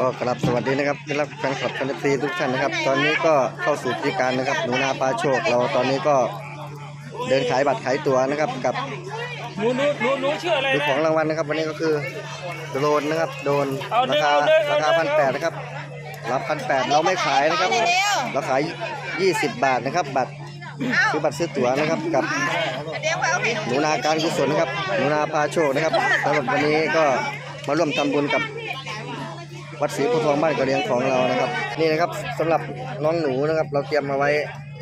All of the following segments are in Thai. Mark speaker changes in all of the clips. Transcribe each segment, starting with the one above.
Speaker 1: ก็กราบสวัสดีนะครับได้รับแฟนคลับแฟนซีทุกท่านนะครับ ตอนนี้ก็เข้าสู่พิธีการนะครับ หนูนาปลาโชคเราตอนนี้ก็เดินขายบัตรขายตั๋วนะครับกับ
Speaker 2: หนูหนูหนูหนูชื่ออะไร
Speaker 1: ดู
Speaker 2: นะ
Speaker 1: ของรางวัลนะครับ วันนี้ก็คือโดรนนะครับ โดรน
Speaker 2: เอาเด้
Speaker 1: รา
Speaker 2: อ
Speaker 1: คา
Speaker 2: เอาเด้อ
Speaker 1: ราคา
Speaker 2: เอาเด้อ
Speaker 1: พันแปดนะครับรับพันแปดเราไม่ขายนะครับ เราขาย 20 บาทนะครับ บัตรคือบัตรซื้อตั๋วนะครับกับหนูนาการกุศลนะครับหนูนาพาโชคนะครับสำหรับวันนี้ก็มาร่วมทำบุญกับ วัดศรีโพธิ์ทองบ้านกระเลียงของเรานะครับ นี่นะครับสำหรับน้องหนูนะครับ เราเตรียมมาไว้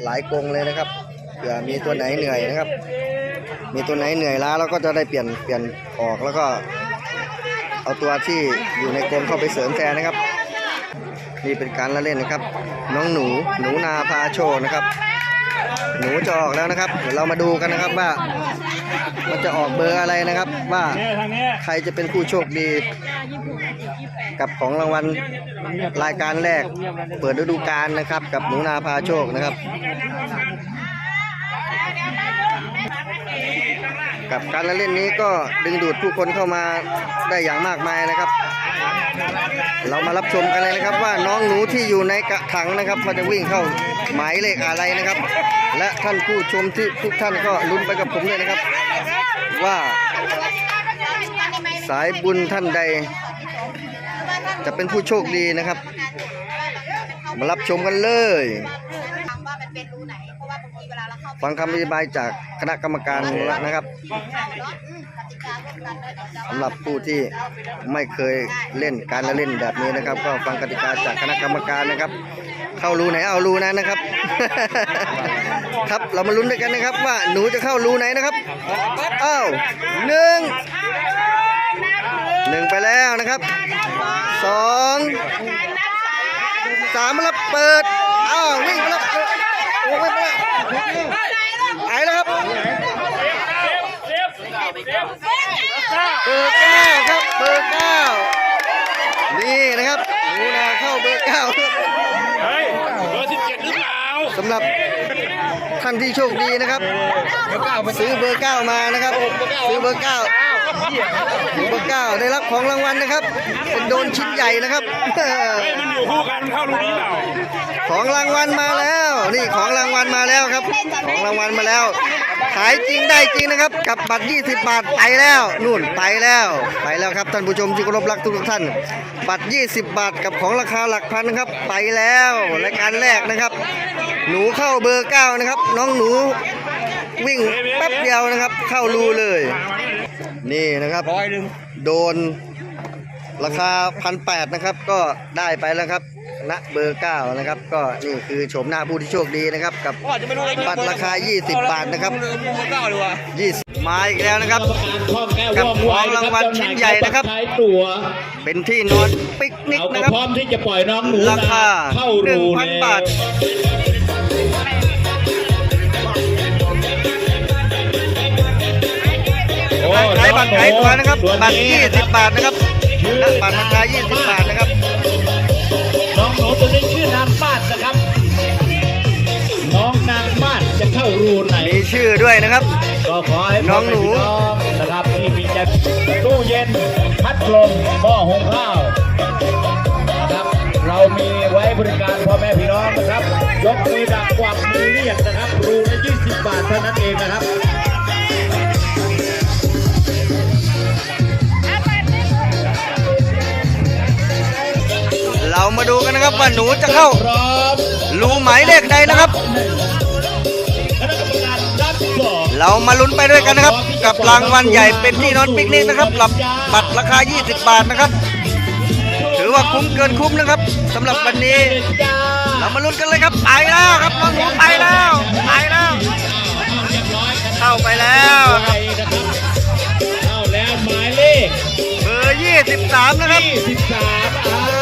Speaker 1: หลายกรงเลยนะครับเผื่อมีตัวไหนเหนื่อยนะครับ มีตัวไหนเหนื่อยล้าเราก็จะได้เปลี่ยนเปลี่ยนออกแล้วก็ เอาตัวที่อยู่ในกรงเข้าไปเสริมแทนนะครับ นี่เป็นการละเล่นนะครับ น้องหนูหนูนาพาโชว์นะครับ หนูจะออกแล้วนะครับ เดี๋ยวเรามาดูกันนะครับว่ามันจะออกเบอร์อะไรนะครับ ว่าใครจะเป็นผู้โชคดี กับของรางวัลรายการแรก เปิดฤดูกาลนะครับ กับหนูนาพาโชคนะครับ กับการละเล่นนี้ก็ดึงดูดผู้คนเข้ามาได้อย่างมากมายนะครับ เรามารับชมกันเลยนะครับว่าน้องหนูที่อยู่ในกระถางนะครับเขาจะวิ่งเข้าหมายเลขอะไรนะครับ และท่านผู้ชมที่ทุกท่านก็ลุ้นไปกับผมเลยนะครับ ว่าสายบุญท่านใด จะเป็นผู้โชคดีนะครับ มารับชมกันเลยฟังคำอธิบายจากคณะกรรมการนะครับสำหรับผู้ที่ไม่เคยเล่นการละเล่นแบบนี้นะครับ ก็ฟังกติกาจากคณะกรรมการนะครับ เข้ารูไหนเอารูนั้นนะครับ ครับเรามาลุ้นด้วยกันนะครับ ว่าหนูจะเข้ารูไหนนะครับอ้าวหนึ่งหนึ่งไปแล้วนะครับ สองสามมาแล้วเปิด อ้าววิ่งมาแล้วเปิดโอ้วิ่งมาแล้วไอ้แล้วครับ
Speaker 2: เซฟเซฟเซฟ
Speaker 1: เบอร์เก้าครับเบอร์เก้านี่นะครับหนูนาเข้าเบอร์เก้าครับ
Speaker 2: เฮ้ยเบอร์สิบเจ็ดหรือเปล่า
Speaker 1: สำหรับท่านที่โชคดีนะครับซื้อเบอร์เก้ามานะครับซื้อเบอร์เก้าซื้อ เบอร์เก้าได้รับของรางวัลนะครับ เป็นโดนชิ้นใหญ่นะครับ
Speaker 2: เฮ้ยมันอยู่คู่กันเข้ารูนี้เปล่า
Speaker 1: ของรางวัลมาแล้ว นี่ของรางวัลมาแล้วครับ ของรางวัลมาแล้ว ขายจริงได้จริงนะครับ กับบัตร 20 บาทไปแล้วนู่นไปแล้วไปแล้วครับท่านผู้ชมที่เคารพรักทุกท่าน บัตร 20 บาทกับของราคาหลักพันนะครับไปแล้วรายการแรกนะครับ หนูเข้าเบอร์9นะครับ น้องหนูวิ่งแป๊บเดียวนะครับ เข้ารูเลย นี่นะครับ
Speaker 2: ร้อยหนึ่ง
Speaker 1: โดนราคาพันแปดนะครับ ก็ได้ไปแล้วครับณเบอร์เก้านะครับ ก็นี่คือโฉมหน้าผู้ที่โชคดีนะครับ กับ
Speaker 2: พ่อจะไม่รู้อะไร
Speaker 1: บัตรราคา 20 บาทนะครับ
Speaker 2: เบอร์เก้าดีกว่า
Speaker 1: 20มาอีกแล้วนะครับ
Speaker 3: กับของรางวัลชิ้นใหญ่นะครับ
Speaker 1: ตั๋วเป็นที่นอนปิกนิก
Speaker 3: เราก็
Speaker 1: นะครับ
Speaker 3: พร้อมที่จะปล่อยน้องหนู
Speaker 1: ราคา
Speaker 3: เข้ารู
Speaker 1: 1,000บาท บัตรขายตั๋วนะครับ
Speaker 3: ส่วน
Speaker 1: บัตร
Speaker 3: นี้
Speaker 1: 20 บาทนะครับณบัตรราคา20 บาทนะครับ
Speaker 3: น้องหนูตัวนี้ชื่อนางมาดนะครับ น้องนางมาดจะเข้ารูไหน
Speaker 1: มีชื่อด้วยนะครับ
Speaker 3: ก็ขอให้
Speaker 1: น้องหนู
Speaker 3: พ่แม่พี่น้องนะครับที่มีจะตู้เย็น พัดลมหม้อหุงข้าวนะครับ เรามีไว้บริการพ่อแม่พี่น้องนะครับ ยกมือดักกวักมือเรียกนะครับ รูละ20 บาทเท่านั้นเองนะครับ
Speaker 1: เรามาดูกันนะครับว่าหนูจะเข้า
Speaker 3: พร้อม
Speaker 1: รูหมายเลขใดนะครับ
Speaker 3: คณะกรรมการรับสอบ
Speaker 1: เรามาลุ้นไปด้วยกันนะครับ กับรางวัลใหญ่เป็นที่นอนปิกนิกนะครับหลับบัตรราคา 20 บาทนะครับ ถือว่าคุ้มเกินคุ้มนะครับสำหรับวันนี้
Speaker 3: จ้า
Speaker 1: เรามาลุ้นกันเลยครับไปแล้วครับน้องหนูไปแล้วไปแล้ว
Speaker 3: เรียบร้อยกัน
Speaker 1: เข้าไปแล้ว
Speaker 3: ไปนะครับเข้าแล้วหมายเลข
Speaker 1: เบอร์23 นะครับ
Speaker 3: 23อ่า
Speaker 1: นี่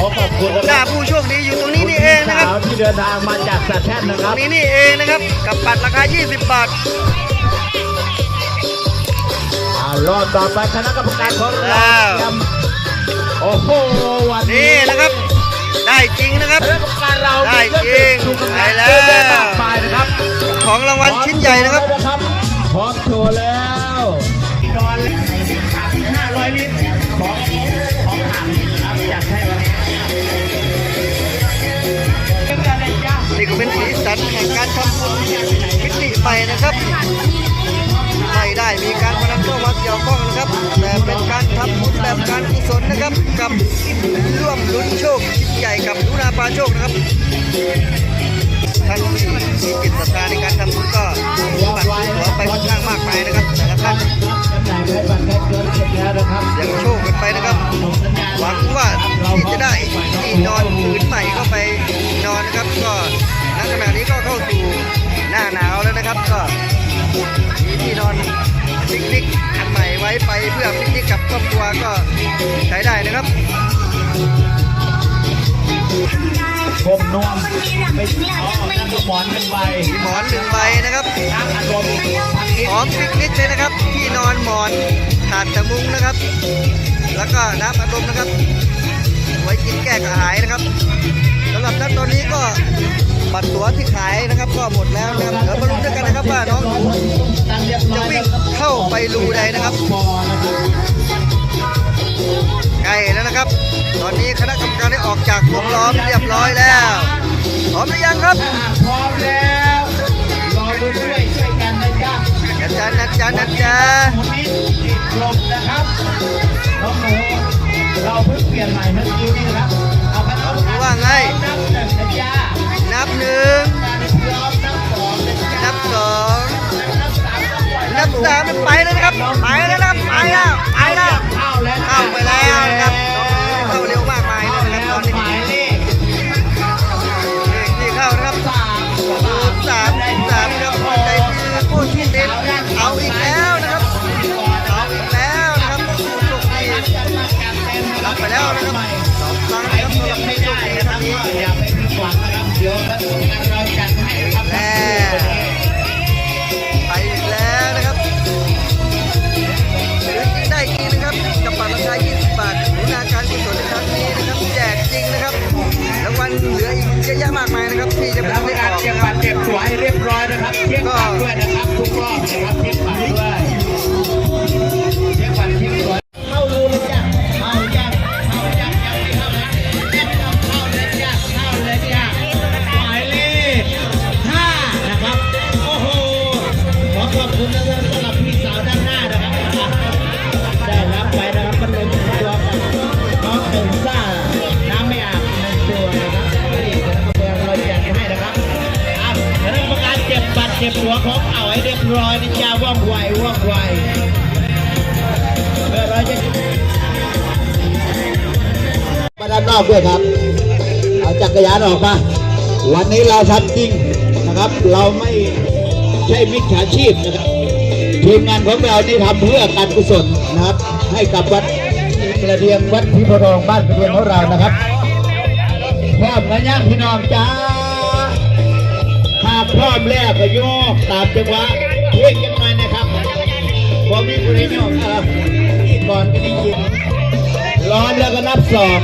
Speaker 3: ขอขอบคุณ
Speaker 1: ห
Speaker 3: นะค
Speaker 1: น้า
Speaker 3: รับ
Speaker 1: ผู้โชคดีอยู่ตรงนี้นี่เองนะครับ
Speaker 3: สาวที่เดินทางมาจากสัตแท่นนะค
Speaker 1: ตร
Speaker 3: รับ
Speaker 1: งนี้นี่เองนะครับ กับบัตรราคา 20 บาท
Speaker 3: อ่ารอบต่อไปคณะกรรมการของ
Speaker 1: แล้
Speaker 3: เรา
Speaker 1: ว
Speaker 3: โอ้โหวัน
Speaker 1: นี่
Speaker 3: นี้
Speaker 1: นะครับ ได้จริงนะครับ
Speaker 3: คณะกรรมการเรา
Speaker 1: ได้จริง
Speaker 3: มีเคอ
Speaker 1: ไปแล้ว
Speaker 3: เยอะแยะมากมายนะครับ
Speaker 1: ของรางวัลชิ้นใหญ่นะครับ
Speaker 3: รแห่ง
Speaker 1: การทำบุญมิติใหม่นะครับไม่ได้มีการพนันเข้ามาเกี่ยวข้องนะครับ แต่เป็นการทำบุญแบบการกุศลนะครับ กับร่วมลุ้นโชคชิ้นใหญ่กับลุนาปาโชคนะครับท่านที่มีจิตศรัทธาในการทำบุญก็บัติหัวไปค่อนข้างมากมายนะครับแต่ละท่านเสียงโชคกันไปนะครับ หวังว่าที่จะได้ที่นอนผืนใหม่เข้าไปนอนนะครับก็ ขณะนี้ก็เข้าสู่หน้าหนาวแล้วนะครับ ก็มีที่นอนปิกนิกอันใหม่ไว้ไปเพื่อปิกนิกกับครอบครัวก็ใช้ได้นะครับ
Speaker 4: ผมนวมไปเอน้ำหมอนกันไป
Speaker 1: มีหมอนหนึ่งใบนะครับ
Speaker 4: น้ำอัดลมทั้งนี้
Speaker 1: พร้อมปิกนิกเลยนะครับ ที่นอนหมอนถาดตะมุงนะครับ แล้วก็น้ำอัดลมนะครับ ไว้กินแก้กระหายนะครับสำหรับนัดตอนนี้ก็บัตรตั๋วที่ขายนะครับ ก็หมดแล้วนะครับเดี๋ยวมาลุ้นด้วยกันนะครับว่าน้อง
Speaker 4: ตั้งเรียบร้
Speaker 1: จะ
Speaker 4: อย
Speaker 1: วิ่งเข้าไปรูใดนะครับ
Speaker 4: พอนะครับ
Speaker 1: ใกล้แล้วนะครับ ตอนนี้คณะกรรมการได้ออกจากวงล้อมเรียบร้อยแล้วพร้อมหรือยังครับ
Speaker 4: ถ้าหากพร้อมแล้วรอดูด้วยช่วยกันนะจ๊ะ
Speaker 1: นะจ๊ะนะจ๊ะนะจ๊ะ
Speaker 4: หมุน ลี่ยนใหม่เมื่อกี้นี่ครับ เอาไปเอา
Speaker 1: ว่าไง
Speaker 4: นับหนึ่งนะจ๊ะ
Speaker 1: นับหนึ่ง
Speaker 4: การพร้อมนับสองนะจ๊ะ
Speaker 1: นับสอง
Speaker 4: นับสามนับปล่อย
Speaker 1: นับสามไปแล้วนะครับ ไปแล้วนะครับ ไปแล้ว ร้อ
Speaker 4: ย
Speaker 1: นะจ๊ะว่อง
Speaker 4: ไวว่
Speaker 1: องไวมาด้าน
Speaker 4: นอก
Speaker 3: ด้วยครับ เอาจักรยานออกมา วันนี้เราทำจริงนะครับ เราไม่ใช่มิจฉาชีพนะครับทีมงานของเรานี่ทำเพื่อการกุศลนะครับ ให้กับวัดกระเดียงวัดพิพรองบ้านกระเดียงของเรานะครับพร้อมกันยังพี่น้องจ้าหากพร้อมแล้วก็โยกตามจังหวะ เพียงยังไงนะครับพอมีคนให้โยกนะครับที่ก่อนก็ได้ยินร้อนแล้วก็นับสอง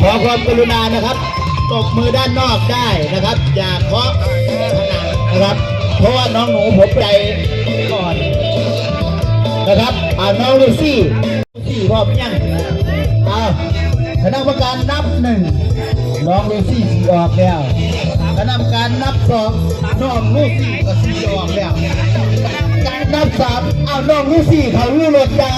Speaker 3: ขอความกรุณานะครับ ตบมือด้านนอกได้นะครับ อย่าเคาะผนังนะครับ เพราะว่าน้องหนูผมใจก่อนนะครับอ่าน้องลูซี่ลูซี่พร้อมยังเอาคณะกรรมการนับหนึ่งน้องลูซี่สีออกแล้ว คณะกรรมการนับสองน้องลูซี่ก็สีออกแล้วการนับสามเอาน้องลูซี่เขาลู่รถจ้า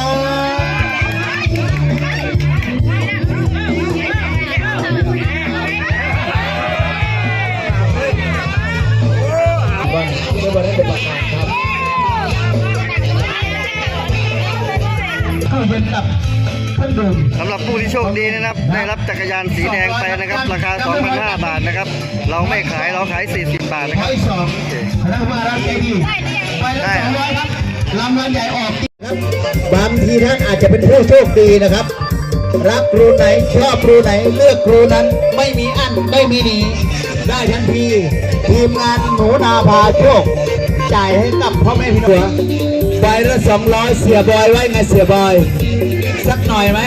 Speaker 1: จักรยานสีแดงไปนะครับ ราคา 2,500 บาทนะครับ เราไม่ขายเราขาย 40 บาทนะค
Speaker 3: ร้
Speaker 1: รั
Speaker 3: อบยสองคณะกรรมการรับใจดีไปละสองร้อยครับรางวัลใหญ่ออกครับบางทีท่านอาจจะเป็นผู้โชคดีนะครับรักครูไหนชอบครูไหนเลือกครูนั้นไม่มีอันไม่มีหนีได้ทันทีทีมงานหนูนาพาโชคจ่ายให้กับพ่อแม่พี่น้องใบละสองร้อยเสียบอยไว้ไงเสียบอย สักหน่อยไหม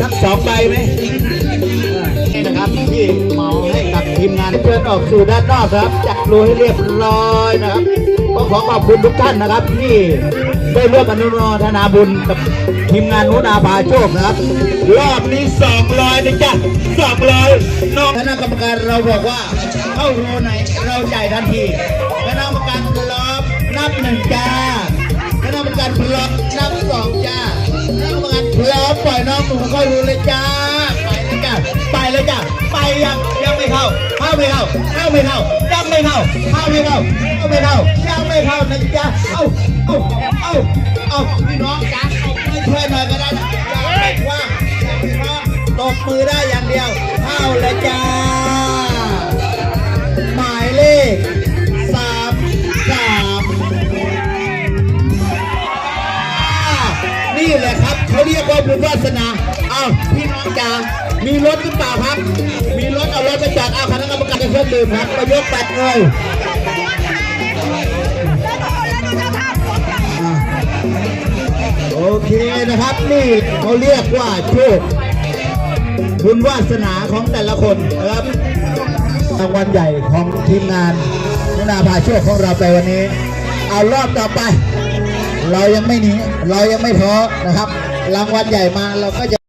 Speaker 3: สักสองใบไหม นะครับที่เหมาให้กับทีมงานเพื่อนออกสู่ด้านนอกครับจัดรูให้เรียบร้อยนะครับก็ขอขอบคุณทุกท่านนะครับ ที่ได้ร่วมอนุโมทนาบุญกับทีมงานนุนาพาโชคนะครับ รอบนี้200นะจ๊ะ200น้อกคณะกรรมการเราบอกว่าเข้าโรไหนเราจ่ายทันทีคณะกรรมการรอมนับหนึ่งจ้า ไม่เข้าเข้าไม่เข้ายังไม่เข้าเข้าไม่เข้าเข้าไม่เข้ายังไม่เข้านะจ๊ะเอ้าเอ้าเอ้าเอ้าพี่น้องจ้าเอาช่วยหน่อยก็ได้นะอย่าไปกว้างอย่าไปกว้าตบมือได้อย่างเดียวเข้าเลยจ้าหมายเลขสามสามนี่แหละครับเขาเรียกว่าบุญวาสนาเอาพี่น้องจ๋า มีรถหรือเปล่าครับ มีรถเอารถไปจอดเอาคณะกรรมการเครื่องดื่มครับไปยกแปดเลยโอเคนะครับนี่เขาเรียกว่าโชคบุญวาสนาของแต่ละคนนะครับรางวัลใหญ่ของทีมงานนุนาพาโชคของเราไปวันนี้ เอารอบต่อไป เรายังไม่หนีเรายังไม่ท้อนะครับ รางวัลใหญ่มาเราก็จะ